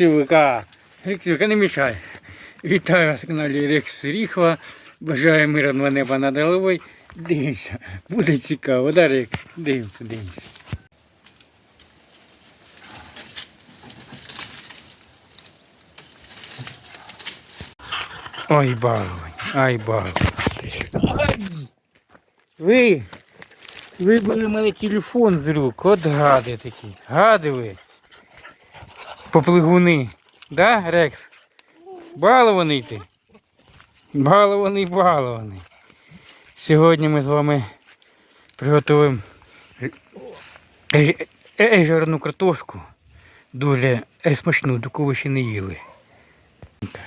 Рексівка. Рексівка, не мішай. Вітаю вас на каналі Рекс Ріхва. Бажаю мирного неба над головою. Дивимося. Буде цікаво, да, Рекс? Дивимося, дивимося. Ой, баловень, ай, баловень. Ай! Ви, вибили мене телефон з рук, от гади такі. Гади ви. Поплигуни. Да, Рекс? Балований ти. Балований, балований. Сьогодні ми з вами приготуємо е- е- ежерну картошку. Дуже е, смачну, таку ви ще не їли.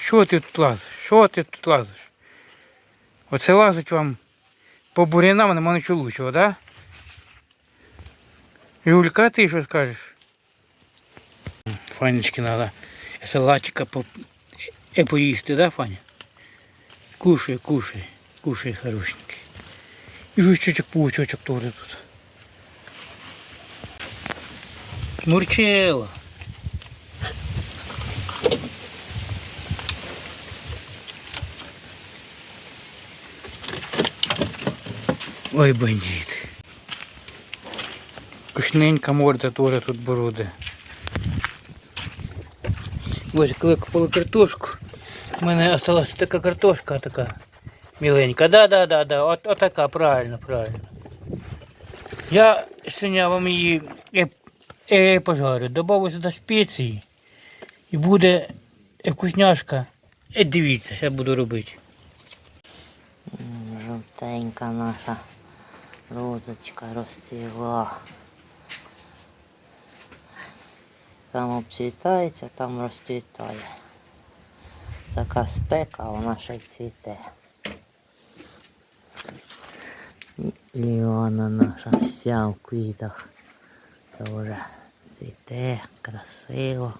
Що ти тут лазиш? Що ти тут лазиш? Оце лазить вам по бурянам нема нічого лучшого, да? Юлька, ти що скажеш? Фанечки треба салатика по... е, поїсти, да, Фаня? Кушай, кушай, кушай, хорошенький. І жучочок, паучочок теж тут. Мурчела. Ой, бандит. Кушненька морда теж тут бороде. Ось коли я купила картошку, у мене осталась така картошка така міленька. Да, да. От, отака, правильно, правильно. Я сьогодні вам її е, е, пожарю, добавлю сюди спеції і буде вкусняшка. Е, дивіться, що я буду робити. Жовтенька наша розочка розцвіла. Там обцвітається, там розцвітає. Така спека, вона ще й цвіте. Ліона наша вся в квітах. Тоже цвіте, красиво.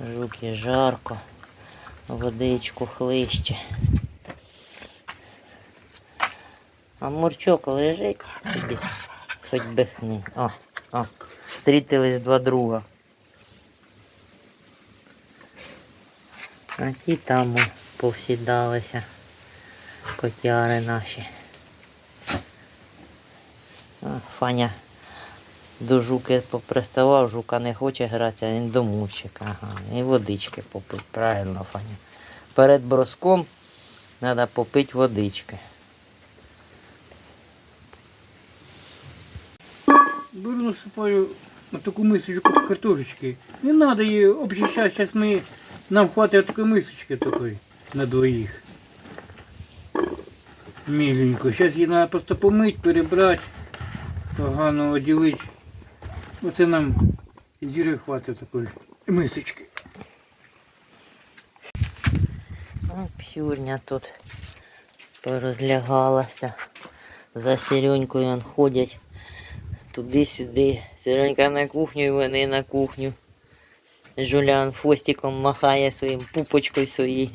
Руки жарко, водичку хлище. А мурчок лежить собі, хоч бихни. О, о, встрітились два друга. А ті там повсідалися котяри наші. А, Фаня до жуки поприставав, жука не хоче гратися, він до мурчика. Ага. І водички попить. Правильно, Фаня. Перед броском треба попити водички. Беру насипаю на таку мисочку картошечки. Не треба її обчищати, зараз ми, нам хватить такої мисочки такої на двоїх. Міленько. Зараз її треба просто помити, перебрати, погано оділити. Оце нам зіри хватить такої мисочки. Ну, Псюрня тут порозлягалася. За сіренькою ходять туди-сюди. Сіренька на кухню і вони на кухню. Жулян фостиком махає своїм пупочкою своєю.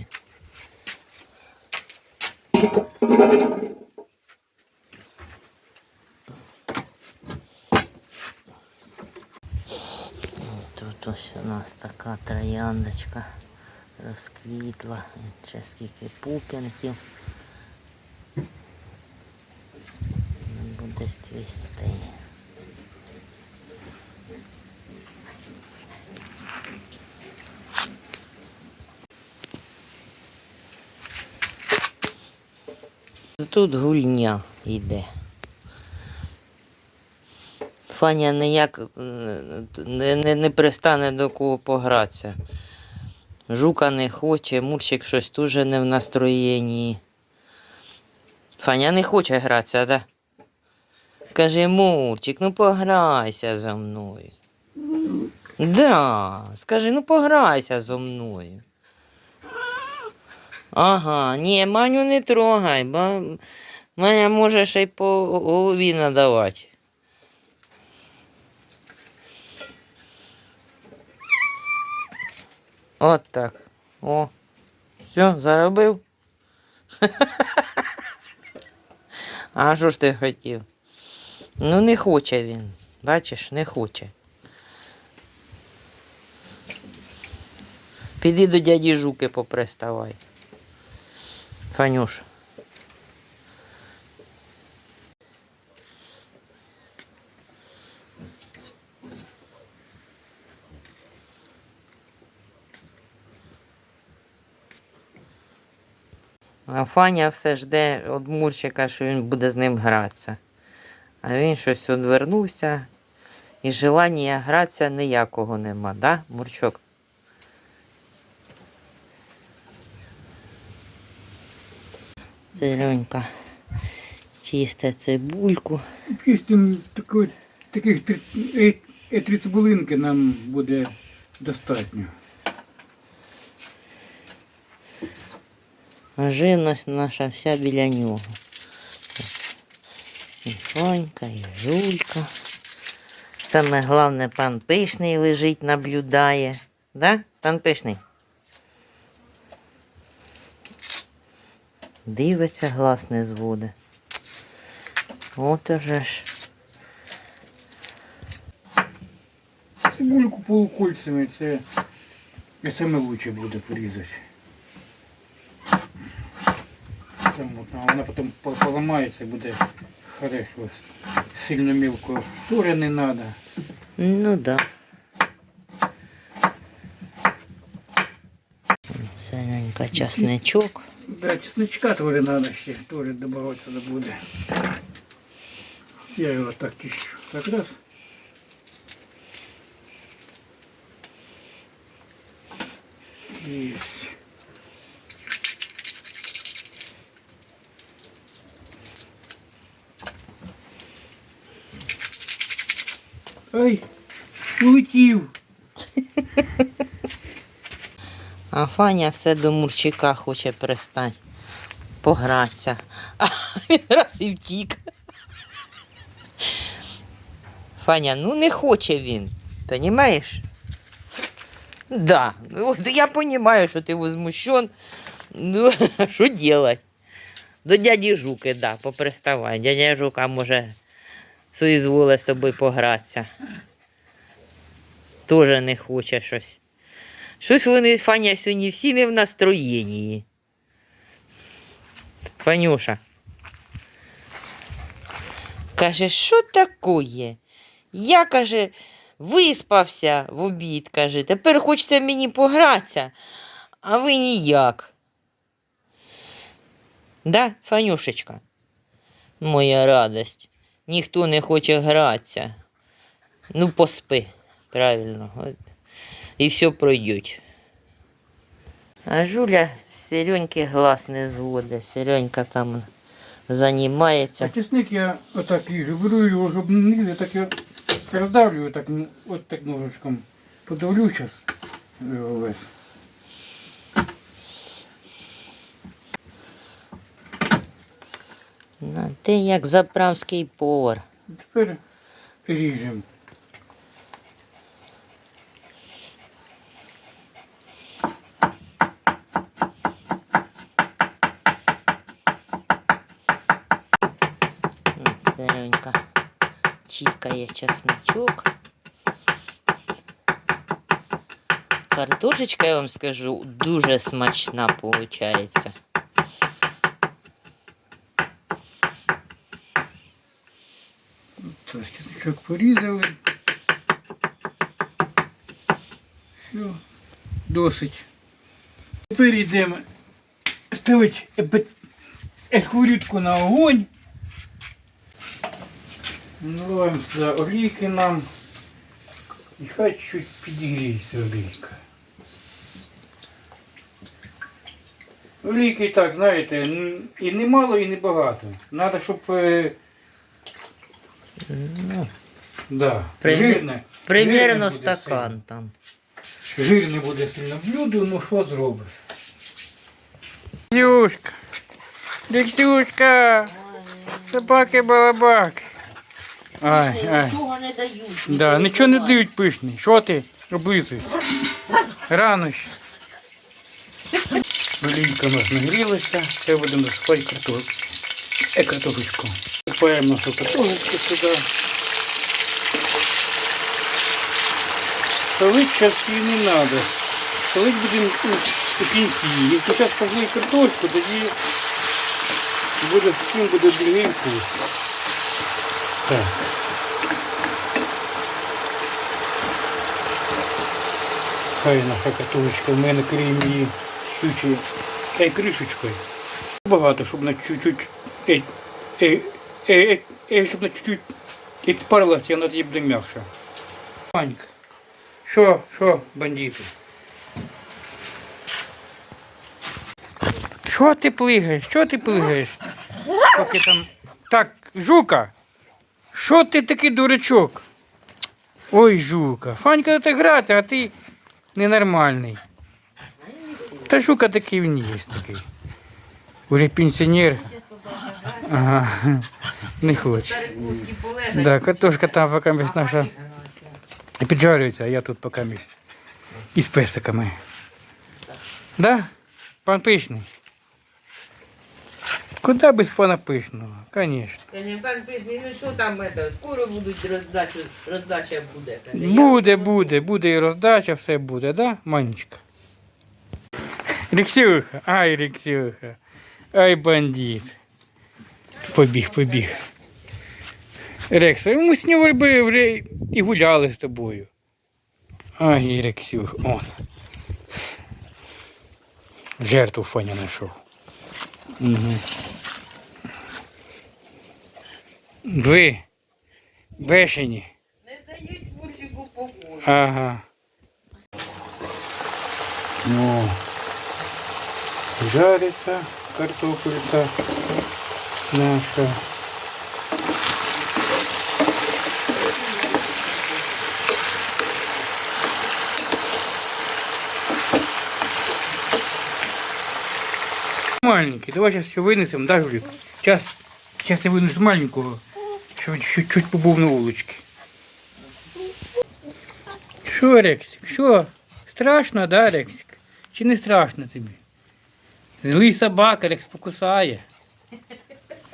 Тут ось у нас така трояндочка розквітла. Ще скільки пуп'янків. Буде цвісти. Тут гульня йде. Фаня ніяк не, не, не пристане до кого погратися. Жука не хоче, Мурчик щось дуже не в настроєнні. Фаня не хоче гратися, да? Каже, Мурчик, ну пограйся зо мною. Да, скажи, ну пограйся зо мною. Ага, ні, Маню не трогай, бо Маня може ще й по голові надавати. От так. О. Все, заробив. А що ж ти хотів? Ну, не хоче він. Бачиш, не хоче. Піди до дяді Жуки поприставай. Фанюш. А Фаня все жде від Мурчика, що він буде з ним гратися. А він щось одвернувся. І желання гратися ніякого нема, да, Мурчок? Зеленька чисте цибульку. Чистим такої, таких три, е, е, три цибулинки нам буде достатньо. А живність наша вся біля нього. І Фонька, і Жулька. Саме головне, пан Пишний лежить, наблюдає. Да, пан Пишний? Дивиться, глас не зводить. От уже ж. Цибульку полукольцями це і саме лучше буде порізати. Вона потім поламається, буде хорошо. Сильно мілко. Туре не треба. Ну так. да. Зеленька часничок. Да, чесночка тоже надо ще, тоже добавить сюда буде. Я его так чищу. Так раз. Есть. Ай, улетів. А Фаня все до Мурчика хоче пристати. Погратися. А він раз і втік. Фаня, ну не хоче він. Понімаєш? Да. Ну, от я розумію, що ти возмущен. Ну, що делать? До дяді Жуки, да, поприставай. Дядя Жука може соізволе з тобою погратися. Тоже не хоче щось. Щось вони, Фаня, сьогодні всі не в настроєнні. Фанюша. Каже, що таке? Я, каже, виспався в обід, каже, тепер хочеться мені погратися, а ви ніяк. Да, Фанюшечка? Моя радость. Ніхто не хоче гратися. Ну, поспи, правильно. От. І все пройдуть. А Жуля Сереньки глаз не зводить. Серенька там А займається. чесник я отак ріжу, беру його, щоб не різати, так я роздавлю так, от так ножичком. Подавлю зараз його весь. Ну, ти як заправський повар. Тепер ріжемо. Серенька чікає чесничок. Картошечка, я вам скажу, дуже смачна виходить. Так, чесночок порізали. Все, досить. Тепер йдемо ставити епе- на огонь. Наливаємо сюди олійки нам. І хай чуть підігріється олійка. Олійки так, знаєте, і не мало, і не багато. Надо, щоб е, Ну, Да, Примі- жирне. примерно Жирне буде стакан там. сильно. Жирне буде сильно блюдо, ну що зробиш? Люшка, Лексюшка, собаки-балабаки. Ай, ай. Нічого не дають. Да, нічого не дають пишні. Що ти облизуєшся? Рано ще. Олійка у нас нагрілася, ще будемо засипати картоплю. Е, картошечку. Сипаємо нашу картошечку сюди. Солить зараз її не треба. Солить будемо у, у кінці. Якщо зараз позлить картошку, тоді буде всім буде другий вкус. Так. Хай наша картошечка, в мене крім її щучі та й кришечкою. Багато, щоб на чуть-чуть, е, е, е, е, е, щоб на чуть-чуть підпарилася, вона тоді буде м'якша. Манька, що, що, бандити? Що ти плигаєш? Що ти плигаєш? Поки там... Так, жука, що ти такий дурачок? Ой, жука, Фанька ти грати, а ти ненормальний. Та жука такий він є такий. Уже пенсіонер. Ага. Не хоче. Да, картошка там поки місць наша піджарюється, а я тут поки місць. Із песиками. Да? Пан пишний. Куди без пана пишного? Звісно. Пан Пишний, ну що там, это, скоро будуть роздачу, роздача буде. Буде, буде, буде і роздача, все буде, да, Манечка? Рексюха, ай, Рексюха, ай, бандит. Побіг, побіг. Рекс, ми з нього вже і гуляли з тобою. Ай, Рексюх, он. Жертву Фаня знайшов. Угу. Ви, бешені. Не дають мурчику покою. Ага. Ну, жарится картопелька наша. Маленький, давай сейчас все вынесем, да, Жулик? Сейчас, сейчас я вынесу маленького, чтобы чуть-чуть побув на вулочці. Що, Рексик? Що? Страшно, да, Рексик? Чи не страшно тобі? Злий собака, Рекс покусає.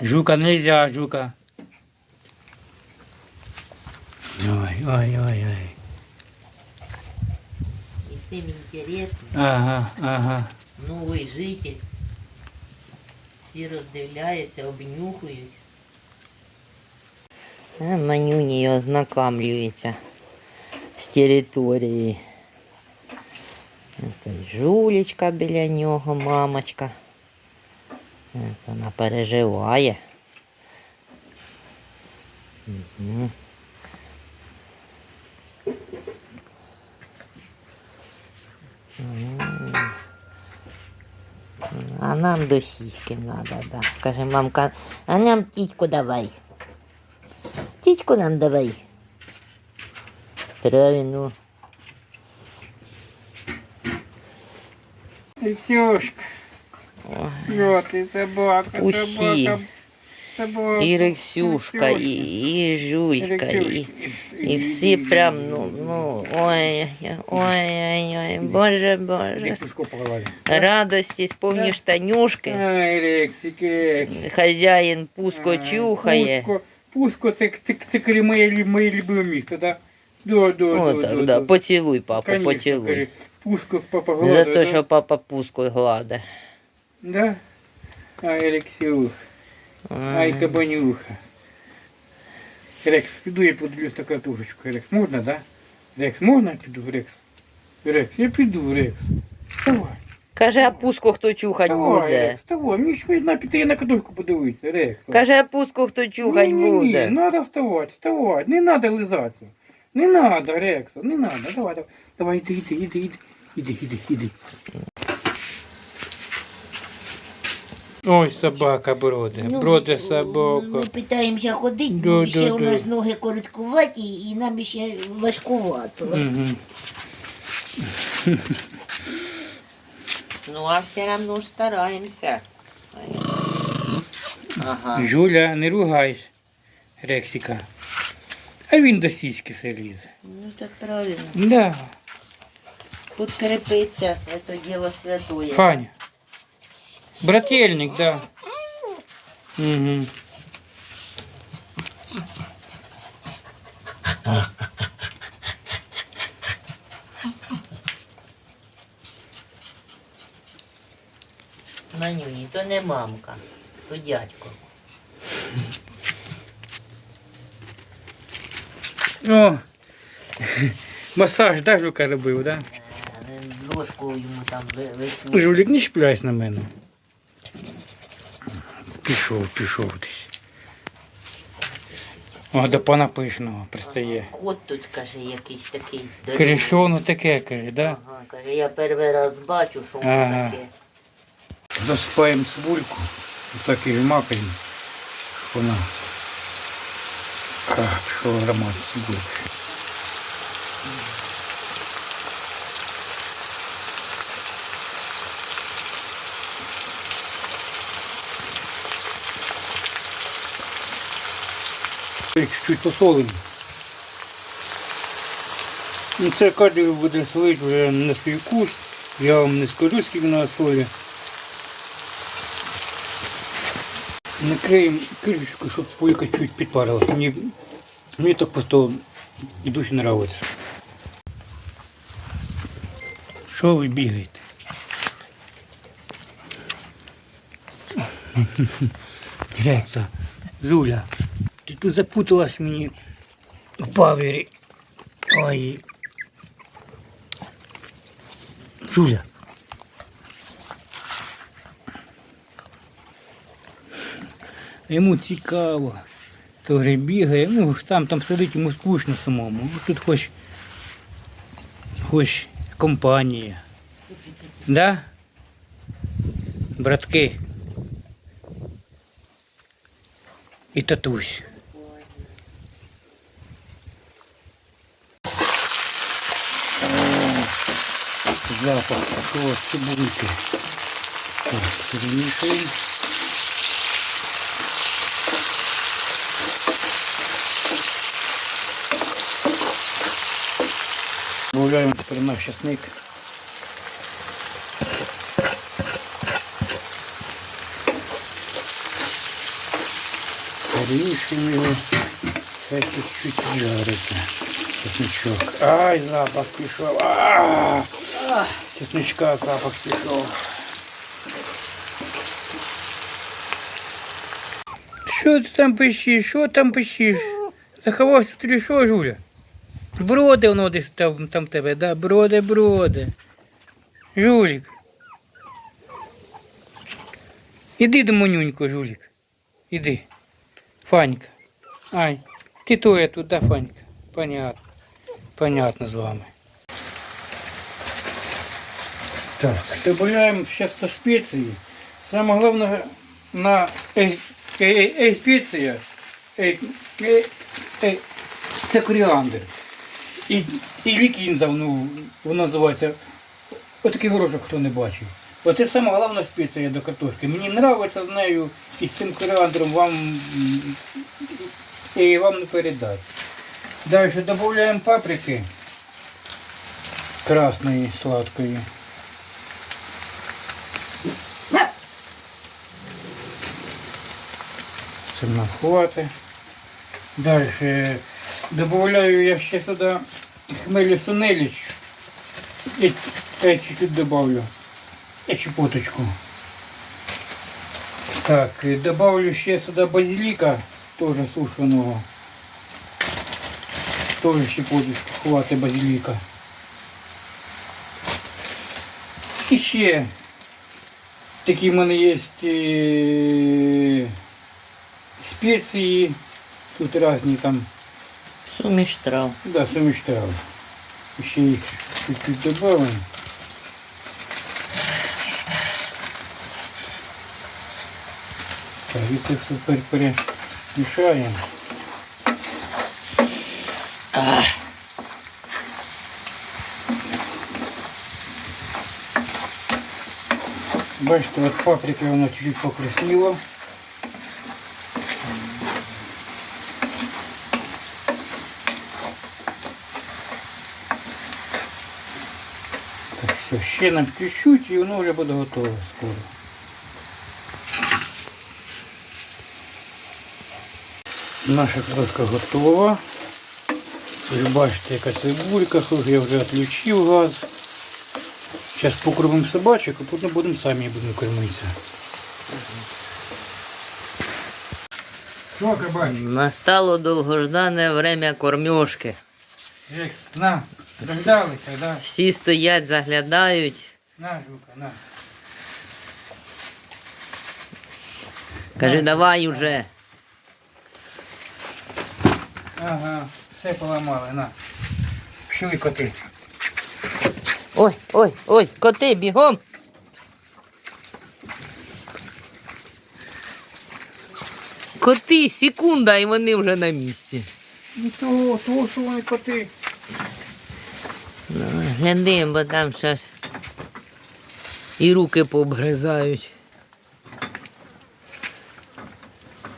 Жука нельзя, жука. Ой, ой, ой, ой. І всім інтересно, Ага, ага. новий житель. Всі роздивляються, обнюхують. Манюні ознакомлюється з територією. Це жулечка біля нього, мамочка. Вона переживає. Мгм. А нам до сіськи надо, да. Каже, мамка, а нам тітьку давай. Тітьку нам давай. Травину. Рексюшка. Що ти, собака, Усі. собака. І Рексюшка, і, і Жуйка, і, і всі прям, ну, ну, ой, ой, ой, ой, боже, боже. Радості, сповні штанюшки. Хазяїн пуско А, чухає. Пуско, це, це, моє, моє любиме місто, так? Да? Да, да, О, да, так, да, да. Поцілуй, папу, Конечно, поцілуй. кажи. Пуско папа За гладить, те, да? що папа пуско гладе. Да? Ай, Рексюх, ай, кабанюха. Рекс, піду я подивлюсь на картошечку. Рекс, можна, да? Рекс, можна я піду, Рекс? Рекс, я піду, Рекс. Давай, Каже, а пуско хто чухать давай, буде. Рекс, давай. Мені ж можна піти я на картошку подивитися, Рекс. Каже, а пуско хто чухать буде. Надо вставати, вставати. Не надо лизатися. Не надо, Рекса, не надо. Давай, давай. Давай, іди, іди, іди, іди. Іди, іди, іди. Ой, собака броде. Броде собака. Ми питаємося ходити, Да, ще да, у да. нас ноги короткуваті і нам ще важкувато. Ну, а все одно ж стараємося. Ага. Жуля, не ругайся, Рексика. А він до сіськи все лізе. Ну так правильно. Да. Подкрепиться, це діло святое. Фаня. Брательник, да. Угу. Манюні, то не мамка, то дядько. О, масаж да, Жука робив, да? Е, Ложку йому там ви- висунув. Жулік, не чіпляйся на мене. Пішов, пішов десь. О, до пана пишного пристає. Кот тут, каже, якийсь такий. Каже, що воно таке, каже, да? Ага, каже, я перший раз бачу, що воно Ага. таке. Засипаємо цибульку. Так і макаємо. щоб Вона. Так, пішов аромат цибульки. Чуть-чуть посолимо. Ну, це кожен буде солити вже на свій вкус. Я вам не скажу, скільки на солі. Накриємо кришечку, щоб пулька чуть підпарилась. Мені, мені так просто і дуже подобається. Що ви бігаєте? Рекса, Зуля, ти тут запуталась мені в павері. Ой. Жуля. Йому цікаво. Тоже бігає, ну сам там сидить, йому скучно самому. Ну, Тут хоч, хоч компанія. Да? Братки. І татусь. Запах такого цибульки. Так, перемішуємо. Добавляємо тепер наш часник. Перемішуємо його. Хай чуть-чуть жариться. Чесничок. Ай, запах пішов. А, чесничка запах пішов. Що ти там пищиш? Що там пищиш? Заховався в тобі що, Жуля? Броди воно десь там, там в тебе, да? Броди, броди. Жулік. Іди до Монюнько, Жулік. Іди. Фанька. Ай. Ти тоже тут, да, Фанька? Понятно. Понятно з вами. Так, добавляем сейчас то специи. Самое главное на эй, эй, эй, спеція. Ей, ей, ей, це коріандр. І, і лікінза, ну, воно називається. Отакий горошок, хто не бачив. Оце саме головна спеція до картошки. Мені подобається з нею і з цим коріандром вам м, і вам не передати. Далі додаємо паприки красної, сладкої. Це нам. Далі добавляю я ще сюди хмелі сунеліч. І я чуть-чуть добавлю. Я чепоточку. Так, добавлю ще сюди базиліка, теж сушеного. Теж щепоточку хватить базиліка. І ще такі в мене є е, спеції. Тут різні там Суміш трав. Да, суміш трав. Ще їх чуть-чуть добавимо. Так, і це все тепер Перемішаємо. Бачите, от паприка вона чуть-чуть покрасила. Так, все, ще нам чуть-чуть і воно вже буде готове скоро. Наша картошка готова. Ви бачите, яка цибулька, я вже відключив газ. Зараз покормимо собачок, а потім будемо самі будемо кормитися. Що, кабань? Настало довгождане время кормежки. Рекс, на, дождалися, да? Всі стоять, заглядають. На, жука, на. Каже, давай уже. Ага, все поламали, на. Пішли коти. Ой, ой, ой, коти, бігом. Коти, секунда, і вони вже на місці. Ну того, що вони коти. Ну, гляди, бо там зараз і руки пообгризають.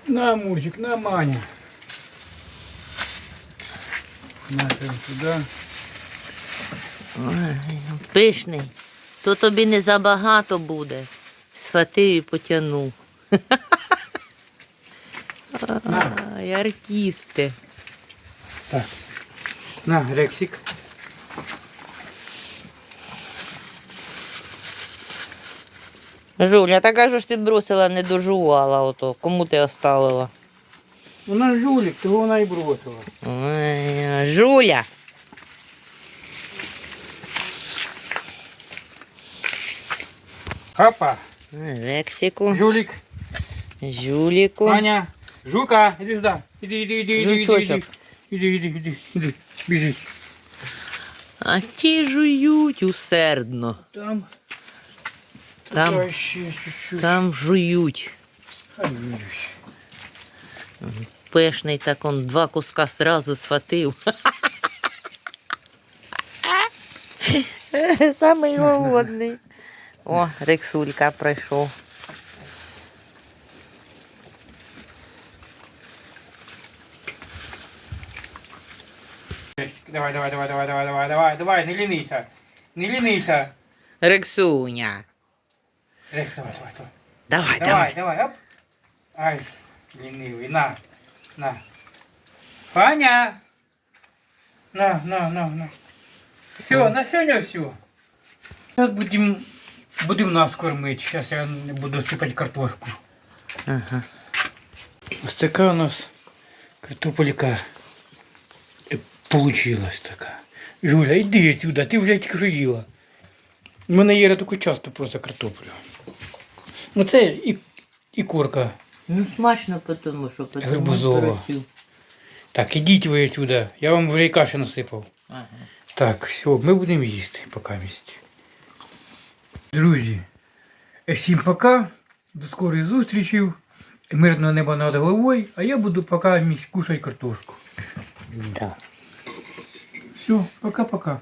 На, Мурчик, на, Маня. На, сюди. Ой, Пишний. То тобі не забагато буде. Схватив і потягнув. Ай, артисти. Так. На, Рексик. Жуля, так кажу ж ти бросила, не дожувала ото. Кому ти оставила? Вона жулік, того вона і бросила. Ой, Жуля. Хапа. Рексику, Жулік. Жуліку. Аня. Жука, іди сюди. Іди, іди, іди, іди, іди, Жучочок. іди. Іди, іди, іди, іди. Біжи. А ті жують усердно. Там. Там, Та ще чуть-чуть. там жують. Хай. Пишний так он два куска сразу схватив. Самий голодний. О, Рексулька прийшов. Давай, давай, давай, давай, давай, давай, давай, давай, не лінися. Не лінися. Рексуня. Рекс, давай, давай, давай. Давай, Давай, давай. давай, оп. Ай, лінивий, на, на. Фаня. На, на, на, на. Все, на сьогодні все. Зараз будемо будем нас кормити. Зараз я буду сипати картошку. Ага. Ось така у нас картопелька е, получилась така. Жуля, йди сюди, ти вже тільки що їла. У мене є таку часто просто картоплю. Ну це і, і курка. Ну смачно потому що потому Гарбузова. Так, ідіть ви сюди. Я вам вже і каші насипав. Ага. Так, все, ми будемо їсти поки місці. Друзі, всім пока. До скорої зустрічі. Мирного неба над головою, а я буду поки місць кушати картошку. Да. Все, пока-пока.